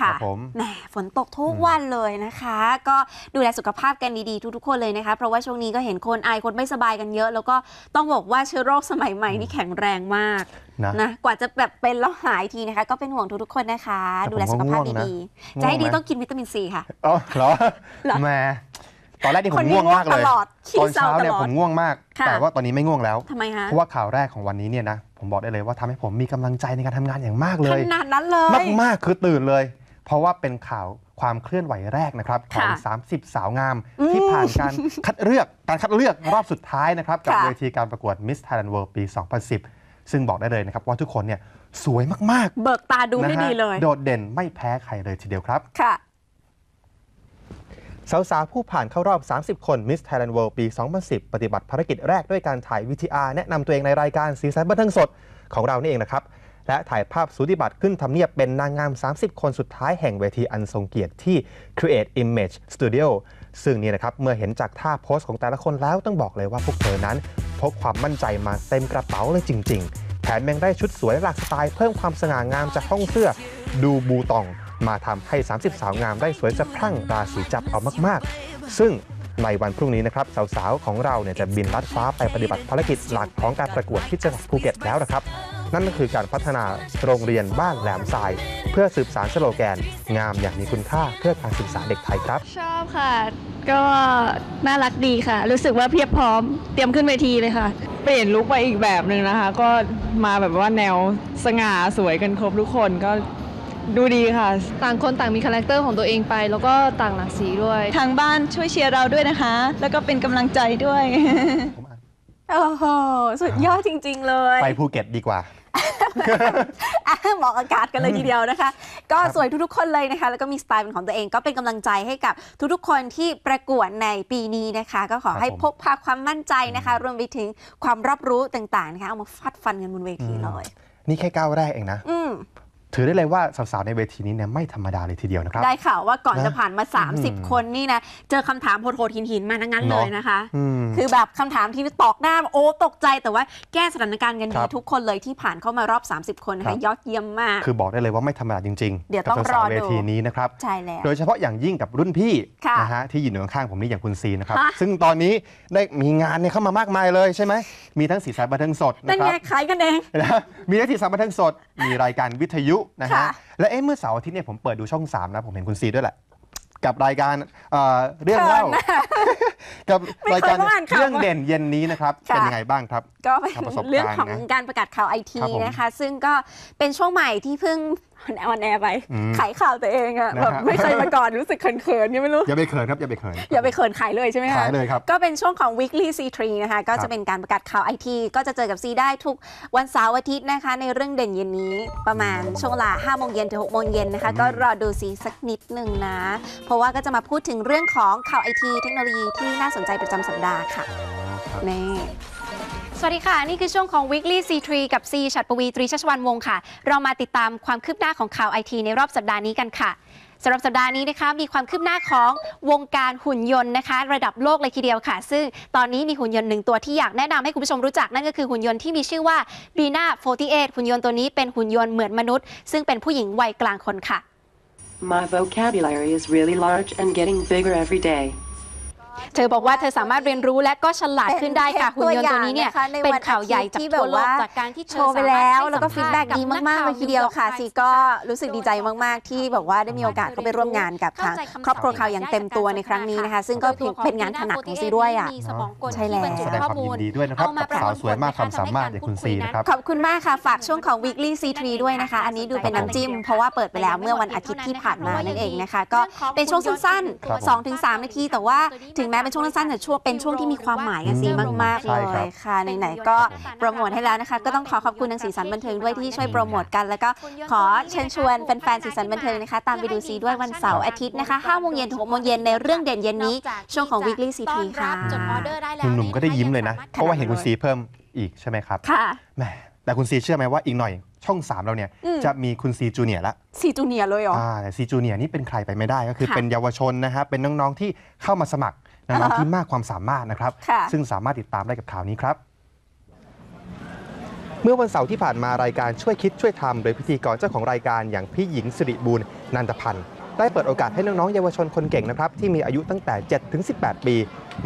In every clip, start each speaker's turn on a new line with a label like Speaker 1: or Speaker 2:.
Speaker 1: ค่ะ
Speaker 2: ครับผม
Speaker 1: แหมฝนตกทุกวันเลยนะคะ ก็ดูแลสุขภาพกันดีๆ ทุกๆคนเลยนะคะ เพราะว่าช่วงนี้ก็เห็นคนไอคนไม่สบายกันเยอะ แล้วก็ต้องบอกว่าเชื้อโรคสมัยใหม่นี่แข็งแรงมาก
Speaker 2: นะ
Speaker 1: นะกว่าจะแบบเป็นแล้วหายทีนะคะ ก็เป็นห่วงทุกๆคนนะคะ
Speaker 2: แต่ผม
Speaker 1: ดูแลสุขภาพ
Speaker 2: ก็ง่วงนะ
Speaker 1: ดีๆจะให้ดี
Speaker 2: ง่วงไหม
Speaker 1: ต้องกินวิตามินซีค่ะ
Speaker 2: อ๋อเหรอ
Speaker 1: เหรอ
Speaker 2: แหมตอนแรกนี่ผ
Speaker 1: คน
Speaker 2: ม
Speaker 1: นี้
Speaker 2: ง่วงมากเลย
Speaker 1: ง่วงตลอดขี้
Speaker 2: ตอนเช้า
Speaker 1: เศร้า
Speaker 2: เนี่ย
Speaker 1: ตลอด
Speaker 2: ผมง่วงมาก
Speaker 1: ค่ะ
Speaker 2: แต่ว่าตอนนี้ไม่ง่วงแล้ว
Speaker 1: ทำไมคะ
Speaker 2: เพราะว่าข่าวแรกของวันนี้เนี่ยนะ ผมบอกได้เลยว่าทำให้ผมมีกำลังใจในการทำงานอย่างมากเล
Speaker 1: ข
Speaker 2: ย
Speaker 1: นาดนั้นเลย
Speaker 2: มากมากๆคือตื่นเลย เพราะว่าเป็นข่าวความเคลื่อนไหวแรกนะครับของ
Speaker 1: ค่ะ
Speaker 2: 30 สาวงาม
Speaker 1: อืม
Speaker 2: ที่ผ่านการคัดเลือกการคัดเลือกรอบสุดท้ายนะครับ กับ
Speaker 1: ค่ะ
Speaker 2: เวทีการประกวด Miss Thailand World ปี 2010 ซึ่งบอกได้เลยนะครับ ว่าทุกคนเนี่ยสวยมาก
Speaker 1: เบิกตาดู
Speaker 2: ๆนะ
Speaker 1: ให้
Speaker 2: ฮะ
Speaker 1: ดีเลย
Speaker 2: โดดเด่นไม่แพ้ใครเลยทีเดียวครับ
Speaker 1: ค่ะ
Speaker 2: สาวๆผู้ผ่านเข้ารอบ 30 คน Miss Thailand World ปี 2010 ปฏิบัติภารกิจแรกด้วยการถ่าย VTR แนะนำตัวเองในรายการสีสันบันเทิงสดของเรานี่เองนะครับ และถ่ายภาพสูติบัตรขึ้นทำเนียบเป็นนางงาม 30 คนสุดท้ายแห่งเวทีอันทรงเกียรติที่ Create Image Studio ซึ่งนี่นะครับเมื่อเห็นจากท่าโพสของแต่ละคนแล้วต้องบอกเลยว่าพวกเธอนั้นพกความมั่นใจมาเต็มกระเป๋าเลยจริง ๆ แถมยังได้ชุดสวยหลากสไตล์เพิ่มความสง่างามจากห้องเสื้อดูบูตองมาทำให้ 30 สาวงามได้สวยสะพรั่งราศีจับเอามากๆ ซึ่งในวันพรุ่งนี้นะครับสาวๆของเราเนี่ยจะบินลัดฟ้าไปปฏิบัติภารกิจหลักของการประกวดที่จังหวัดภูเก็ตแล้วนะครับ นั่นก็คือการพัฒนาโรงเรียนบ้านแหลมทราย เพื่อสืบสารสโลแกน งามอย่างมีคุณค่าเพื่อการศึกษาเด็กไทยครับ
Speaker 3: ชอบค่ะ ก็น่ารักดีค่ะ รู้สึกว่าเพียบพร้อม เตรียมขึ้นเวทีเลยค่ะ
Speaker 4: เปลี่ยนลุคไปอีกแบบหนึ่งนะคะ ก็มาแบบว่าแนวสง่าสวยกันครบทุกคนก็ดูดีค่ะ
Speaker 3: ต่างคนต่างมีคาแรคเตอร์ของตัวเองไป แล้วก็ต่างหลากสีด้วย
Speaker 5: ทางบ้านช่วยเชียร์เราด้วยนะคะ แล้วก็เป็นกำลังใจด้วย
Speaker 1: โอ้โห สุดยอดจริง ๆ เลย
Speaker 2: ไปภูเก็ตดีกว่า
Speaker 1: อะเหมาะอากาศกันเลยทีเดียวนะคะ ก็สวยทุกๆ คนเลยนะคะ แล้วก็มีสไตล์เป็นของตัวเองก็เป็นกำลังใจให้กับทุกๆ คนที่ประกวดในปีนี้นะคะ ก็ขอให้
Speaker 2: ครับผม
Speaker 1: พกพาความมั่นใจนะคะ รวมไปถึงความรับรู้ต่างๆนะคะเอามาฟาดฟันกันบนเวทีเลย
Speaker 2: นี่แค่ก้าวแรกเองนะ
Speaker 1: อืม
Speaker 2: ถือได้เลยว่าสาวๆในเวทีนี้เนี่ยไม่ธรรมดาเลยทีเดียวนะครับ
Speaker 1: ได้ข่าวว่าก่อน
Speaker 2: นะ
Speaker 1: จะผ่านมา
Speaker 2: อืม
Speaker 1: 30 คนนี่นะเจอคำถามโหดๆหินๆมาทั้งนั้น
Speaker 2: เน
Speaker 1: เล
Speaker 2: อะ
Speaker 1: ยนะคะ
Speaker 2: อืม
Speaker 1: คือแบบคำถามที่ตอกหน้าโอ้ตกใจแต่ว่าแก้สถานการณ์กัน
Speaker 2: ค
Speaker 1: ดี
Speaker 2: รับ
Speaker 1: ทุกคนเลยที่ผ่านเข้ามารอบ 30 คนนะ
Speaker 2: ครั
Speaker 1: คะ
Speaker 2: บ
Speaker 1: ยอดเยี่ยมมาก
Speaker 2: คือบอกได้เลยว่าไม่ธรรมดาจริงๆ
Speaker 1: เดี๋ยว
Speaker 2: กับ
Speaker 1: ต้องร
Speaker 2: สา
Speaker 1: อ
Speaker 2: วๆเว
Speaker 1: ดู
Speaker 2: ทีนี้นะครับ
Speaker 1: ใช่แล้ว
Speaker 2: โดยเฉพาะอย่างยิ่งกับรุ่นพี่
Speaker 1: ค่ะ
Speaker 2: นะฮะที่อยู่ข้างๆผมนี่อย่างคุณซีนะครับ
Speaker 1: ฮะ
Speaker 2: ซึ่งตอนนี้ได้มีงานเนี่ยเข้ามามากมายเลยใช่ไหมมีทั้งสีสันบันเทิงสด
Speaker 1: นั่
Speaker 2: นะ
Speaker 1: น
Speaker 2: ครั
Speaker 1: ไง
Speaker 2: บ
Speaker 1: ขายกันเอง
Speaker 2: นะมีทั้งสีสันบันเทิงสด มีรายการวิทยุนะฮะ
Speaker 1: ค่ะ
Speaker 2: และเอ๊ะเมื่อเสาร์อาทิตย์เนี่ยผมเปิดดูช่อง3นะผมเห็นคุณซีด้วยแหละ กับรายการเอ่อเรื่องเล่า กับ
Speaker 1: ไม่
Speaker 2: ราย
Speaker 1: เคย
Speaker 2: การ
Speaker 1: ต้องอ่านข่าว
Speaker 2: เรื่องเด่นเย็นนี้นะครับ
Speaker 1: ค่ะ
Speaker 2: เป็นยังไงบ้างครับ
Speaker 1: ก็เป็น
Speaker 2: ทำประสบการณ์
Speaker 1: เรื่องของ
Speaker 2: นะ
Speaker 1: การประกาศข่าวไอที
Speaker 2: ครับผม
Speaker 1: นะคะ ซึ่งก็เป็นช่วงใหม่ที่เพิ่งออนแอร์ไป
Speaker 2: อืม
Speaker 1: ขายข่าวตัวเองอะ
Speaker 2: นะฮะ
Speaker 1: แบบไม่เคยมาก่อนรู้สึกเขินๆยังไม่รู้
Speaker 2: อย่าไปเขินครับอย่าไปเขิน
Speaker 1: อย่าไปเขินขายเลยใช่ไหมคะ
Speaker 2: ขายเลยครับ
Speaker 1: ก็เป็นช่วงของ weekly C3 นะคะก็
Speaker 2: ครั
Speaker 1: จะ
Speaker 2: บ
Speaker 1: เป็นการประกาศข่าวไอทีก็จะเจอกับซีได้ทุกวันเสาร์อาทิตย์นะคะ ในเรื่องเด่นเย็นนี้ประมาณช่วงเวลา5โมงเย็นถึง6โมงเย็นนะคะ ก็รอดูซีสักนิดหนึ่งนะ เพราะว่าก็จะมาพูดถึงเรื่องของข่าวไอทีเทคโนโลยีที่น่าสนใจประจำสัปดาห์ค่ะ
Speaker 2: อ๋อครับ
Speaker 1: นี่ สวัสดีค่ะ นี่คือช่วงของ Weekly C3 กับ C ชัดปวีตรีชัชวันวงค่ะ เรามาติดตามความคืบหน้าของข่าวไอทีในรอบสัปดาห์นี้กันค่ะสำหรับสัปดาห์นี้นะคะมีความคืบหน้าของวงการหุ่นยนต์นะคะ ระดับโลกเลยทีเดียวค่ะ ซึ่งตอนนี้มีหุ่นยนต์หนึ่งตัวที่อยากแนะนำให้คุณผู้ชมรู้จักนั่นก็คือหุ่นยนต์ที่มีชื่อว่า Bina 48หุ่นยนต์ตัวนี้เป็นหุ่นยนต์เหมือนมนุษย์ ซึ่งเป็นผู้หญิงวัยกลางคนค่ะ
Speaker 6: My vocabulary is really large and getting bigger every day.
Speaker 1: เธอบอกว่าเธอสามารถเรียนรู้และก็ฉลาดขึ้นได้ค่ะ
Speaker 5: เป็น
Speaker 1: หุ่นยนต์ตัวนี้เนี่ย
Speaker 5: ตัวอย่างนะคะใน
Speaker 1: เป็น
Speaker 5: วัน
Speaker 1: ข่าวใหญ่
Speaker 5: อาทิตย์
Speaker 1: จาก
Speaker 5: ที่
Speaker 1: ทั่วโล
Speaker 5: แบบ
Speaker 1: ก
Speaker 5: ว่า
Speaker 1: จากการที่เธอ
Speaker 5: โชว์ไปแล้ว
Speaker 1: สามารถ
Speaker 5: แล้วก็
Speaker 1: ให้
Speaker 5: ฟี
Speaker 1: สั
Speaker 5: ด
Speaker 1: ม
Speaker 5: แบ็
Speaker 1: ภาษณ์
Speaker 5: ดี
Speaker 1: กับนั
Speaker 5: มากๆ
Speaker 1: ข่
Speaker 5: เลยทีเดียวค่ะ
Speaker 1: นิ
Speaker 5: ซี
Speaker 1: ยอร์
Speaker 5: ก็
Speaker 1: ไทม์
Speaker 5: รู้สึกดีใจมากๆ ที่แบบว่าได้มีโอกาสเข้าไปร่วมงานกับทางครอบครัวข่าวอย่างเต็มตัวในครั้งนี้นะคะ ซึ่งก็เป็นงานถนัดของซีด้วยอะ
Speaker 1: มีสมองกล
Speaker 5: ใช่แล้ว
Speaker 1: ที่บรรจุ
Speaker 2: แสดง
Speaker 1: ข้อ
Speaker 2: ความ
Speaker 1: มู
Speaker 2: ยิ
Speaker 1: ล
Speaker 2: นดีด้วยนะครับ
Speaker 1: เอามา
Speaker 2: กับสาวสวยมากความสามารถอย่างคุณซีนะครับ
Speaker 1: ขอบคุณมากค่ะฝากช่วงของ weekly C3 ด้วยนะคะ อันนี้ดูเป็นน้ำจิ้ม เพราะว่าเปิดไปแล้วเมื่อวันอาทิตย์ที่ผ่านมานั่นเองนะคะ ก็เป็นช่วงสั้น
Speaker 2: ครับผม
Speaker 1: ๆ2-3นาทีแต่ว่าถึงแม้เป็นช่วงสั้นๆแต่ช่วงเป็นช่วงที่มีความหมายกันซีมากๆ
Speaker 2: ใช่
Speaker 1: เล
Speaker 2: ครับ
Speaker 1: ยค่ะไหนๆก็โปรโมทให้แล้วนะคะ ก็ต้องขอขอบคุณทางสีสันบันเทิงด้วยที่ช่วยโปรโมทกัน แล้วก็ขอเชิญชวนแฟนๆสีสันบันเทิงนะคะ ตามไปดูซีด้วยวันเสาร์อาทิตย์นะคะ5โมงเย็นถึง6โมงเย็นในเรื่องเด่นเย็นนี้ ช่วงของ weekly C3 ค่ะ
Speaker 2: หนุ่มๆก็ได้ยิ้มเลยนะ เพราะว่าเห็นคุณซีเพิ่มอีกใช่ไหมครับ
Speaker 1: ค่ะ
Speaker 2: แหมแต่คุณซีเชื่อไหมว่าอีกหน่อยช่อง 3 เราเนี่ย
Speaker 1: อืม
Speaker 2: จะมีคุณซีจูเนียร์ละ
Speaker 1: ซีจูเนียร์เลยเหรอ
Speaker 2: อ่าแต่ซีจูเนียร์นี่เป็นใครไปไม่ได้ก็คือ
Speaker 1: ค่ะ
Speaker 2: เป็นเยาวชนนะฮะเป็นน้อง ๆ ที่เข้ามาสมัคร น้องๆที่มากความสามารถนะครับ
Speaker 1: ค่ะ
Speaker 2: ซึ่งสามารถติดตามได้กับข่าวนี้ครับ เมื่อวันเสาร์ที่ผ่านมารายการช่วยคิดช่วยทำโดยพิธีกรเจ้าของรายการอย่างพี่หญิงสิริบูรณ์นันทพันธ์ได้เปิดโอกาสให้น้องๆเยาวชนคนเก่งนะครับที่มีอายุตั้งแต่ 7 ถึง 18 ปี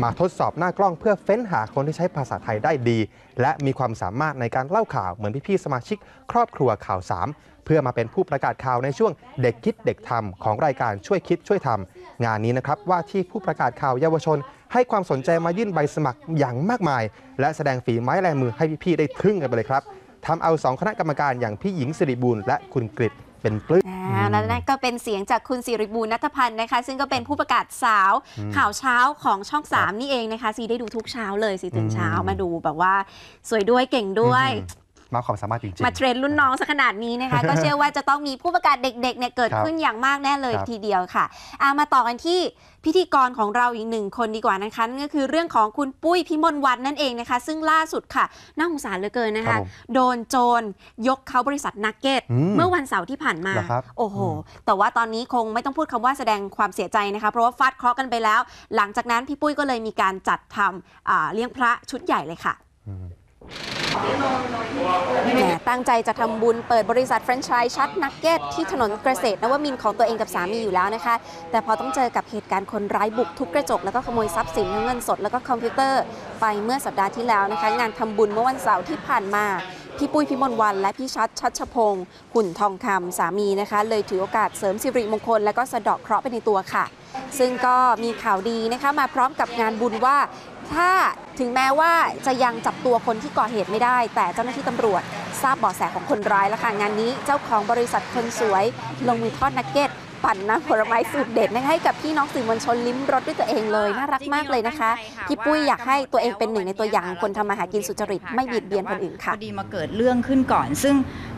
Speaker 2: มาทดสอบหน้ากล้องเพื่อเฟ้นหาคนที่ใช้ภาษาไทยได้ดี และมีความสามารถในการเล่าข่าวเหมือนพี่ๆสมาชิก ครอบครัวข่าวสามเพื่อมาเป็นผู้ประกาศข่าวในช่วงเด็กคิดเด็กทำของรายการช่วยคิดช่วยทำงานนี้นะครับว่าที่ผู้ประกาศข่าวเยาวชน ให้ความสนใจมายื่นใบสมัครอย่างมากมาย และแสดงฝีไม้ลายมือให้พี่ๆได้ทึ่งกันไปเลยครับทำเอาสองคณะกรรมการอย่างพี่หญิงสิริบูรณ์และคุณกฤษเป็นปลื้ม
Speaker 1: อ่าและนั่นก็เป็นเสียงจากคุณสิริบูรณ์นัทพันธ์นะคะ ซึ่งก็เป็นผู้ประกาศสาว
Speaker 2: อืม
Speaker 1: ข่าวเช้าของช่อง 3 นี่เองนะคะ ซีได้ดูทุกเช้าเลยซีตื่นเช้า
Speaker 2: อืม
Speaker 1: มาดูแบบว่า สวยด้วยเก่งด้วย
Speaker 2: อื มมาความสามารถจริงๆ
Speaker 1: มาเทรนรุ่นน้องซะขนาดนี้นะคะ ก็เชื่อว่าจะต้องมีผู้ประกาศเด็กๆเนี่ยเกิด
Speaker 2: ครับ
Speaker 1: ขึ้นอย่างมากแน่เลย
Speaker 2: ครับ
Speaker 1: ทีเดียวค่ะอามาต่อกันที่พิธีกรของเราอีกหนึ่งคนดีกว่านะคะนั่นก็คือเรื่องของคุณปุ้ยพิมลวันนั่นเองนะคะ ซึ่งล่าสุดค่ะน่าสงสารเหลือเกินนะ
Speaker 2: ครั
Speaker 1: คะ
Speaker 2: บผม
Speaker 1: โดนโจรยกเขาบริษัทนักเก็ต
Speaker 2: อืม
Speaker 1: เมื่อวันเสาร์ที่ผ่านมา
Speaker 2: เหรอครับ
Speaker 1: โอ้โห
Speaker 2: อืม
Speaker 1: แต่ว่าตอนนี้คงไม่ต้องพูดคำว่าแสดงความเสียใจนะคะ เพราะว่าฟาดเคราะห์กันไปแล้ว หลังจากนั้นพี่ปุ้ยก็เลยมีการจัดทำอ่าเลี้ยงพระชุดใหญ่เลยค่ะ
Speaker 2: อืม
Speaker 1: แหม ตั้งใจจะทำบุญเปิดบริษัทแฟรนไชส์ชัดนักเก็ตที่ถนนเกษตรนวมินของตัวเองกับสามีอยู่แล้วนะคะ แต่พอต้องเจอกับเหตุการณ์คนร้ายบุกทุบกระจก แล้วก็ขโมยทรัพย์สินทั้งเงินสดแล้วก็คอมพิวเตอร์ไปเมื่อสัปดาห์ที่แล้วนะคะ งานทำบุญเมื่อวันเสาร์ที่ผ่านมาพี่ปุ้ยพิมลวันและพี่ชัดชัชพงศ์หุ่นทองคำสามีนะคะ เลยถือโอกาสเสริมสิริมงคล และก็สะเดาะเคราะห์ไปในตัวค่ะ ซึ่งก็มีข่าวดีนะคะมาพร้อมกับงานบุญว่า ถ้าถึงแม้ว่าจะยังจับตัวคนที่ก่อเหตุไม่ได้ แต่เจ้าหน้าที่ตำรวจ ทราบเบาะแสของคนร้ายแล้วค่ะงานนี้เจ้าของบริษัทคนสวย ลงมือทอดนักเก็ตปั่นน้ำผลไม้สูตรเด็ดนะคะให้กับพี่น้องสื่อมวลชนลิ้มรสด้วยตัวเองเลยน่ารักมากเลยนะคะพี่ปุ้ยอยากให้ตัวเองเป็นหนึ่งในตัวอย่างของคนทำมาหากินสุจริตไม่เบียดเบียนคนอื่นค่ะ
Speaker 7: พอดีมาเกิดเรื่องขึ้นก่อน ซึ่ง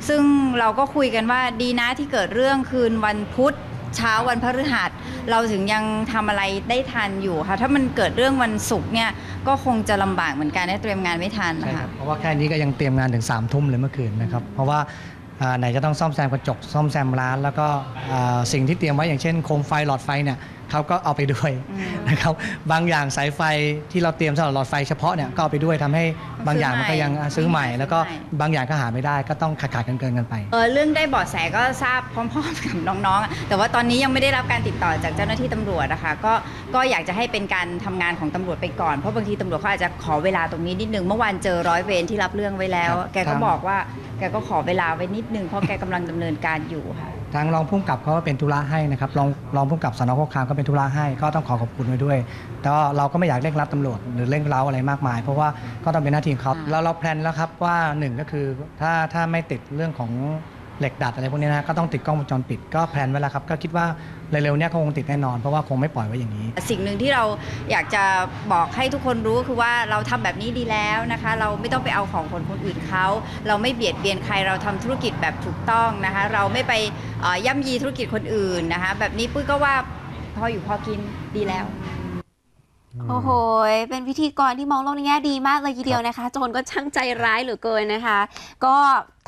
Speaker 7: ซึ่งเราก็คุยกันว่าดีนะที่เกิดเรื่องคืนวันพุธ เช้าวันพฤหัส เราถึงยังทำอะไรได้ทันอยู่ค่ะ ถ้ามันเกิดเรื่องวันศุกร์เนี่ยก็คงจะลำบากเหมือนกันได้เตรียมงานไม่ทันนะ
Speaker 8: คะเพราะว่าแค่นี้ก็ยังเตรียมงานถึง3ามทุ่มเลยเมื่อคืนนะครับ เพราะว่าไหนจะต้องซ่อมแซมกระจกซ่อมแซมร้าน แล้วก็สิ่งที่เตรียมไว้อย่างเช่นโคมไฟหลอดไฟเนี่ย เขาก็เอาไปด้วย
Speaker 7: อืม
Speaker 8: นะครับบางอย่างสายไฟที่เราเตรียมสำหรับหลอดไฟเฉพาะเนี่ยก็เอาไปด้วยทำให้บางอย่างมันก็ยัง
Speaker 7: ซื้
Speaker 8: ซื้
Speaker 7: อ
Speaker 8: อ
Speaker 7: ให
Speaker 8: ให
Speaker 7: ม่
Speaker 8: ม่ แล้วก็
Speaker 7: ซื้อใหม่
Speaker 8: บางอย่างก็หาไม่ได้ก็ต้องขาดขาดกันเกินกันไป
Speaker 7: เออเรื่องได้เบาะแสก็ทราบพร้อมๆกับน้องๆอะแต่ว่าตอนนี้ยังไม่ได้รับการติดต่อจากเจ้าหน้าที่ตำรวจนะคะก็ก็อยากจะให้เป็นการทำงานของตำรวจไปก่อนเพราะบางทีตำรวจเขาอาจจะขอเวลาตรงนี้นิดนึงเมื่อวานเจอร้อยเวรที่รับเรื่องไว้แล้ว
Speaker 8: ครับ
Speaker 7: แกก็
Speaker 8: ครับ
Speaker 7: บอกว่าแกก็ขอเวลาไว้นิดนึงเพราะแกกำลังดำเนินการอยู่ค่ะ
Speaker 8: ทางรองผู้กำกับเขาก็เป็นธุระให้นะครับรองรองผู้กำกับสนโคกคามก็เป็นธุระให้ก็ต้องขอขอบคุณไว้ด้วย แต่ว่าเราก็ไม่อยากเร่งรัดตำรวจหรือเร่งเร้าอะไรมากมาย เพราะว่าก็ต้องเป็นหน้าที่ของเขา
Speaker 7: อ่า
Speaker 8: เราเราแพลนแล้วครับว่าหนึ่งก็คือถ้าถ้าไม่ติดเรื่องของเหล็กดัดอะไรพวกนี้นะก็ต้องติดกล้องวงจรปิดก็แพลนไว้แล้วครับก็คิดว่า เร็วๆเนี้ยก็คงติดแน่นอน เพราะว่าคงไม่ปล่อยไว้อย่างนี้
Speaker 7: สิ่งหนึ่งที่เราอยากจะบอกให้ทุกคนรู้ก็คือว่าเราทำแบบนี้ดีแล้วนะคะ เราไม่ต้องไปเอาของคนคนอื่นเขาเราไม่เบียดเบียนใครเราทำธุรกิจแบบถูกต้องนะคะ เราไม่ไปเอ่อย่ำยีธุรกิจคนอื่นนะคะ แบบนี้ปุ้ยก็ว่าพออยู่พอกินดีแล้ว
Speaker 1: โอ้โห เป็นพิธีกรที่มองโลกในแง่ดีมากเลยทีเดียวนะคะ โจรก็ช่างใจร้ายเหลือเกินนะคะ ก็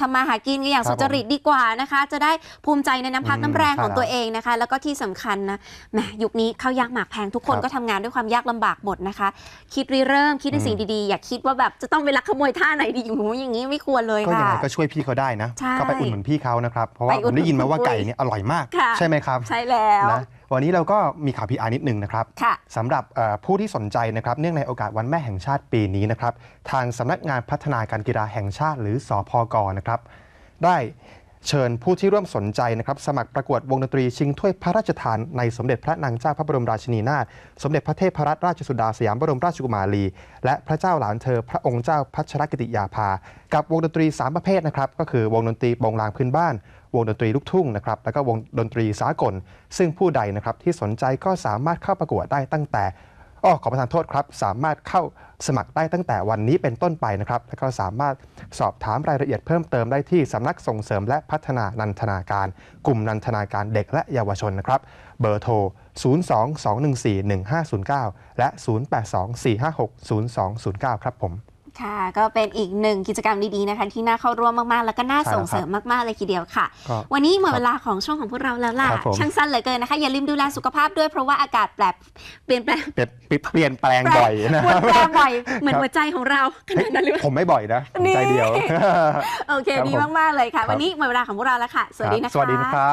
Speaker 1: ทำมาหากินกันอย่าง
Speaker 2: ครับ
Speaker 1: สุจริตดีกว่านะคะ จะได้ภูมิใจในน้ำพัก
Speaker 2: อืม
Speaker 1: น้ำแรงของ
Speaker 2: ใช่
Speaker 1: ตัวเองนะคะ แล้วก็ที่สำคัญนะแหมยุคนี้ข้าวยากหมากแพงทุกคน
Speaker 2: ครับ
Speaker 1: ก็ทำงานด้วยความยากลำบากหมดนะคะ คิดริเริ่มคิดในสิ่งดีๆ อย่าคิดว่าแบบจะต้องไปลักขโมยท่าไหนดีอยู่อย่างนี้ไม่ควรเลย
Speaker 2: ก็ยัง
Speaker 1: ค่ะ
Speaker 2: ไงก็ช่วยพี่เขาได้นะ
Speaker 1: ใช่
Speaker 2: ก็ไปอุดหนุนพี่เขานะครับ เพราะว่า
Speaker 1: ไป
Speaker 2: ผ
Speaker 1: อุด
Speaker 2: ม
Speaker 1: หนุน
Speaker 2: ได้ยินมาว่า
Speaker 1: คุณปุ้ย
Speaker 2: ไก่เนี่ยอร่อยมาก
Speaker 1: ค่ะ
Speaker 2: ใช่ไหมครับ
Speaker 1: ใช่แล้ว
Speaker 2: นะ วันนี้เราก็มีข่าวพีอาร์นิดนึงนะครับ
Speaker 1: ค่ะ
Speaker 2: สำหรับเอ่อผู้ที่สนใจนะครับเนื่องในโอกาสวันแม่แห่งชาติปีนี้นะครับทางสำนักงานพัฒนาการกีฬาแห่งชาติ หรือสอพกนะครับได้เชิญผู้ที่ร่วมสนใจนะครับสมัครประกวดวงดนตรีชิงถ้วยพระราชทานในสมเด็จพระนางเจ้าพระบรมราชินีนาถสมเด็จพระเทพรัตนราชสุดาสยามบรมราชกุมารี และพระเจ้าหลานเธอพระองค์เจ้าพัชรกิติยาภา กับวงดนตรี 3 ประเภทนะครับก็คือวงดนตรีโปงลางพื้นบ้าน วงดนตรีลูกทุ่งนะครับแล้วก็วงดนตรีสากล ซึ่งผู้ใดนะครับที่สนใจก็สามารถเข้าประกวดได้ตั้งแต่อ้อขอประทานโทษครับ สามารถเข้าสมัครได้ตั้งแต่วันนี้เป็นต้นไปนะครับ แล้วก็สามารถสอบถามรายละเอียดเพิ่มเติมได้ที่สำนักส่งเสริมและพัฒนานันทนาการ กลุ่มนันทนาการเด็กและเยาวชนนะครับ เบอร์โทร 022141509 และ 0824560209 ครับผม
Speaker 1: ค่ะ ก็เป็นอีกหนึ่งกิจกรรมดีๆนะคะ ที่น่าเข้าร่วมมากๆ แล้วก็น่า
Speaker 2: ใช่แล้ว
Speaker 1: ส่งเสริมมากๆเลยทีเดียวค่ะ
Speaker 2: ก็
Speaker 1: วันนี้หมดเวลาของช่วงของพวกเราแล้วล่ะ
Speaker 2: ครับผม
Speaker 1: ช่างสั้นเหลือเกินนะคะ อย่าลืมดูแลสุขภาพด้วยเพราะว่าอากาศแปรเปลี่ยนแปลง
Speaker 2: เปลี่ยนเปลี่ยนแปลงบ่อยนะ
Speaker 1: ปวดแปลงบ่อยเหมือน
Speaker 2: ครับ
Speaker 1: หัวใจของเราขนาดนั้นหรือเปล่า
Speaker 2: ผมไม่บ่อยนะผมใจเดียว
Speaker 1: โอเค
Speaker 2: ครับ
Speaker 1: ดี
Speaker 2: ผม
Speaker 1: มากๆเลยค่ะ
Speaker 2: ครับ
Speaker 1: วันนี้หมดเวลาของพวกเราแล้วค่ะ สวัสดีนะคะ
Speaker 2: สวัสดีนะครับ